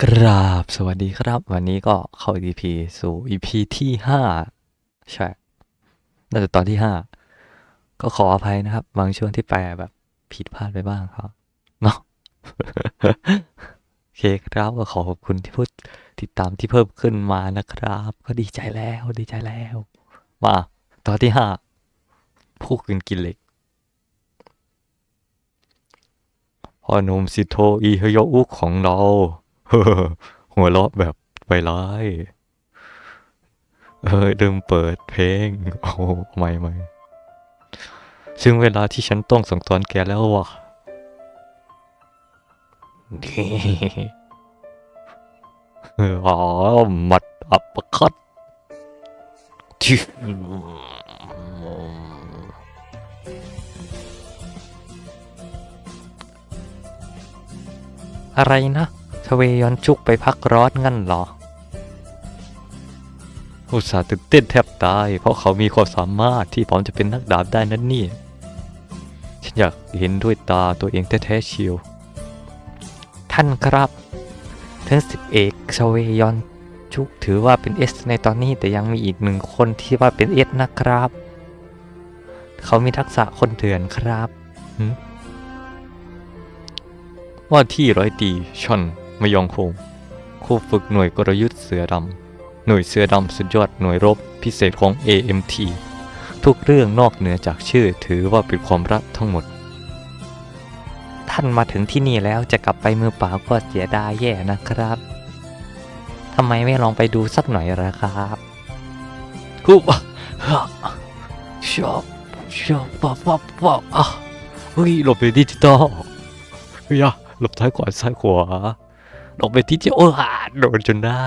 กราบสวัสดีครับ วันนี้ก็เข้า EP สู่ EP ที่ห้าใช่น่าจะตอนที่ห้าก็ขออภัยนะครับ บางช่วงที่แปลแบบผิดพลาดไปบ้างครับเนาะโอเคครับก็ขอขอบคุณที่พูดติดตามที่เพิ่มขึ้นมานะครับ ก็ดีใจแล้วดีใจแล้วมาตอนที่ห้าผู้กินกินเหล็กพ่อหนุ่มสิโทอีเฮโยอุของเรา หัวเราะแบบไวร้ายเออเดิมเปิดเพลง โอ้โหไม่ไม่ซึ่งเวลาที่ฉันต้องส่งตอนแกแล้วว่ะดีอ๋อหมัดอัปเปร์คัตที่อะไรนะ ทเวยอนชุกไปพักร้อนงั้นเหรอ อุตส่าห์ตื่นเต้นแทบตาย เพราะเขามีความสามารถที่พร้อมจะเป็นนักดาบได้นั่นนี่ ฉันอยากเห็นด้วยตาตัวเองแท้ๆเชียว ท่านครับท่านสิบเอกชเวยอนชุกถือว่าเป็นเอสในตอนนี้แต่ยังมีอีกหนึ่งคนที่ว่าเป็นเอสนะครับ เขามีทักษะคนเถื่อนครับว่าที่ร้อยตีชอน มยองคงครูฝึกหน่วยกลยุทธ์เสือดำ หน่วยเสือดำสุดยอดหน่วยรบพิเศษของ AMT ทุกเรื่องนอกเหนือจากชื่อถือว่าเป็นความลับทั้งหมด ท่านมาถึงที่นี่แล้วจะกลับไปมือเปล่าก็เสียดายแย่นะครับทำไมไม่ลองไปดูสักหน่อยล่ะครับกูชอบชอบป๊อปป๊อปป๊อปอะเฮ้ยหลบไปดิจิตอลเฮ้ยอะหลบซ้ายขวาซ้ายขวาห ลบไปดิจิตอลโอ้อะโดนจนได้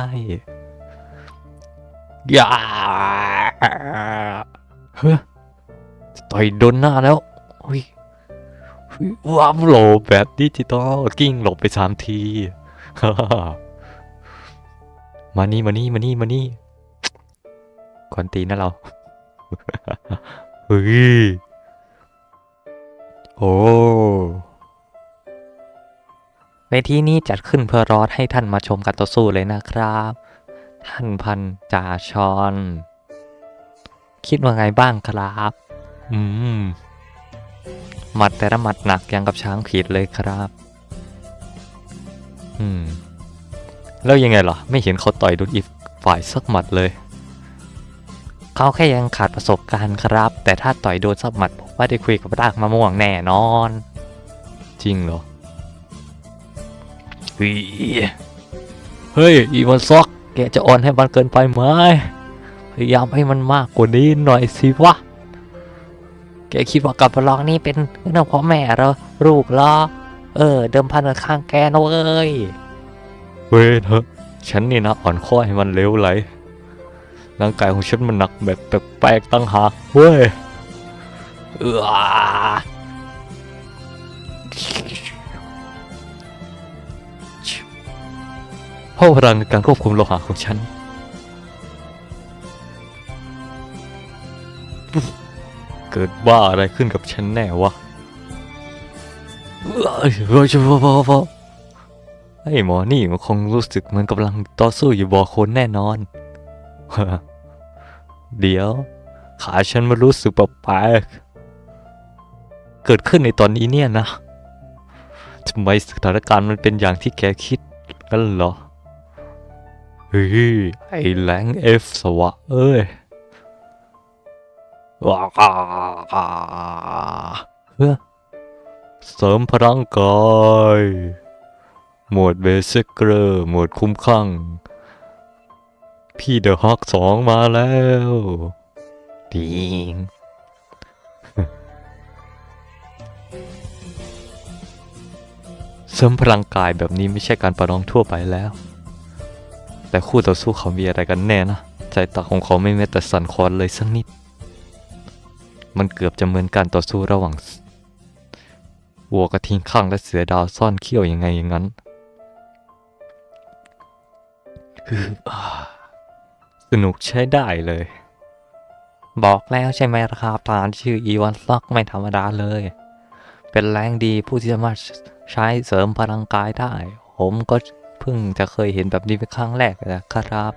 อย่าเฮ้ยต่อยโดนหน้าแล้วเฮ้ยว้าวโหลบแบบดิจิตอลกิ้งหลบไปสามที มานี่มานี่มานี่มานี่ก่อนตีนนะเราเฮ้ยโอ้ เวทีนี้จัดขึ้นเพื่อรอให้ท่านมาชมการต่อสู้เลยนะครับ ท่านพันจ่าชอน คิดว่าไงบ้างครับ อืมหมัดแต่ละหมัดหนักยังกับช้างผิดเลยครับ อืม แล้วยังไงล่ะไม่เห็นเขาต่อยโดนอีกฝ่ายสักหมัดเลย เขาแค่ยังขาดประสบการณ์ครับ แต่ถ้าต่อยโดนสักหมัดผมว่าได้คุยกับรากมะม่วงแน่นอน จริงเหรอ เฮ้ยเฮ้ย อีวันซอก แกจะอ่อนให้มันเกินไปไหมพยายามให้มันมากกว่านี้หน่อยสิวะ แกคิดว่ากับประลองนี่เป็นเรื่องพ่อแม่เหรอลูกเหรอ เออ เดิมพันกับข้างแกนะเว้ย เว้ยเถอะฉันนี่นะอ่อนข้อให้มันเร็วไหล ร่างกายของฉันมันหนักแบบแปลกๆตั้งหากเว้ย เออ เพราะพลังในการควบคุมโลหะของฉัน เกิดบ้าอะไรขึ้นกับฉันแน่วะเฮ้ยพอพอพอไอ้หมอนี่มันคงรู้สึกเหมือนกำลังต่อสู้อยู่บ่อโคนแน่นอน เดี๋ยว ขาฉันมันรู้สึกแปลกเกิดขึ้นในตอนนี้เนี่ยนะทำไมสถานการณ์มันเป็นอย่างที่แกคิดกันเหรอ ฮ้ยไอ้แหลงเอฟสวะเอ้ยว้าเพื่อเสริมพลังกายหมดเบสิกเกอร์หมดคุ้มข้างพี่เดอะฮอกสองมาแล้วดิงเสริมพลังกายแบบนี้ไม่ใช่การประลองทั่วไปแล้ว แต่คู่ต่อสู้เขามีอะไรกันแน่นะใจตาของเขาไม่แม้แต่สั่นคลอนเลยสักนิด มันเกือบจะเหมือนการต่อสู้ระหว่างวัวกระทิงข้างและเสือดาวซ่อนเขี้ยวยังไงอย่างนั้นสนุกใช้ได้เลย บอกแล้วใช่ไหมราคาฐานชื่ออีวานล็อกไม่ธรรมดาเลย เป็นแรงดีผู้ที่สามารถใช้เสริมพลังกายได้ ผมก็ พิ่งจะเคยเห็นแบบนี้เป็นครั้งแรกนะครับ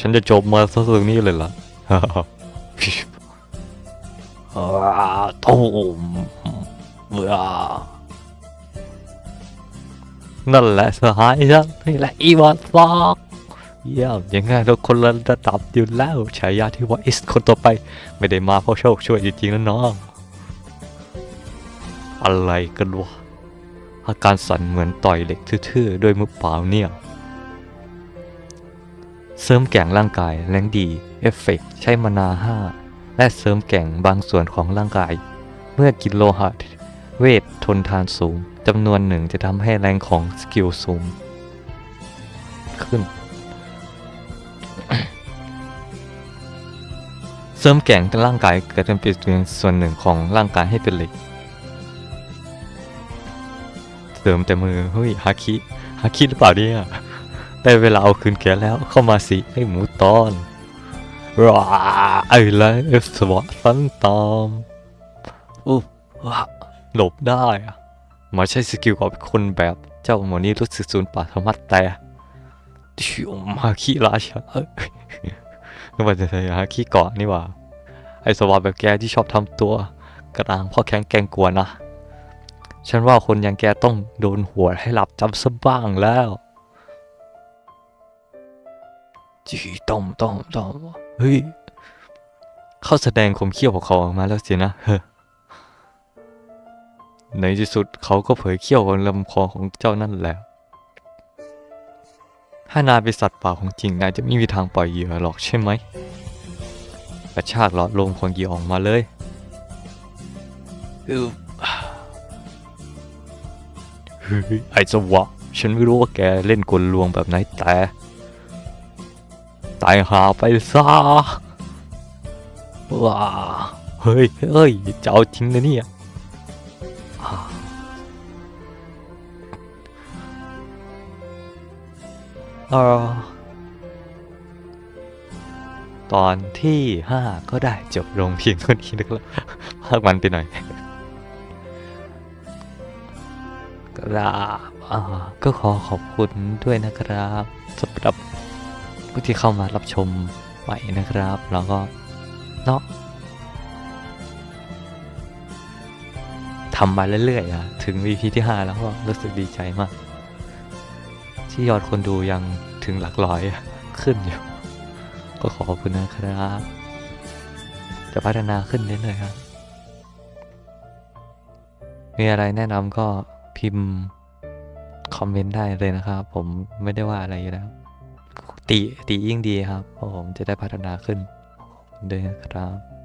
ฉันจะจบมาซะตรงนี้เลยเหรอตูมเบื่อนั่นแหละสหายฉันนี่แหละอีวานฟอกเยี่ยมยังไงเราคนละระดับอยู่แล้วฉายาที่ว่าอิสคนต่อไปไม่ได้มาเพราะโชคช่วยจริงๆนะน้อง อะไรกันวะ อาการสั่นเหมือนต่อยเหล็กทื่อๆด้วยมือเปล่าเนี่ย เสริมแก่งร่างกายแรงดี เอฟเฟกต์ใช้มานาห้าและเสริมแก่งบางส่วนของร่างกาย เมื่อกินโลหะเวททนทานสูงจำนวนหนึ่งจะทำให้แรงของสกิลสูง ขึ้น เสริมแก่งร่างกายเกิดเป็นเปลี่ยนส่วนหนึ่งของร่างกายให้เป็นเหล็ก เสริมแต่มือ เฮ้ยฮาคิฮาคิหรือเปล่าเนี่ยได้เวลาเอาคืนแกแล้วเข้ามาสิไอ้หมูตอนว้าไอ้ไรเอฟสวอตฟันตอมอุ๊บว้าหลบได้อะมาใช้สกิลกับคนแบบเจ้าหมอนี้รู้สึกสูญป่าธรรมัดแต่ชิวมาคิราชาเอ้ยนึกว่าจะใช่ฮาคิเกาะนี่ว่าไอ้สวอตแบบแกที่ชอบทำตัวกระด้างพ่อแข็งแกงกว่านะ ฉันว่าคนอย่างแกต้องโดนหัวให้หลับจำซะบ้างแล้วจีต้อมต้อมต้อมเฮ้ย เขาแสดงคมเขี้ยวของเขาออกมาแล้วสินะเฮ้อในที่สุดเขาก็เผยเขี้ยวบนลำคอของเจ้านั่นแล้ว ถ้านายเป็นสัตว์ป่าของจริงนายจะไม่มีทางปล่อยเหยื่อหรอกใช่ไหมกระชากหลอดลมของเหยื่อออกมาเลยอึ๊บ เฮ้ยไอ้สวะ ฉันไม่รู้ว่าแกเล่นกลลวงแบบไหนแต่ ตายหาไปซะว้าเฮ้ยเฮ้ยจะเอาจริงนะเนี่ยออตอนที่ห้าก็ได้จบลงเพียงเท่านี้นะครับ ภาคมันไปหน่อย ครับก็ขอขอบคุณด้วยนะครับสำหรับผู้ที่เข้ามารับชมใหม่นะครับ แล้วก็เนาะทำมาเรื่อยๆอะถึง VP ที่ 5 แล้วก็รู้สึกดีใจมาก ที่ยอดคนดูยังถึงหลักร้อยขึ้นอยู่ ก็ขอขอบคุณนะครับ จะพัฒนาขึ้นเรื่อยๆครับมีอะไรแนะนำก็ พิมพ์ คอมเมนต์ได้เลยนะครับ ผมไม่ได้ว่าอะไรอยู่แล้วติติยิ่งดีครับ ผมจะได้พัฒนาขึ้นด้วยครับ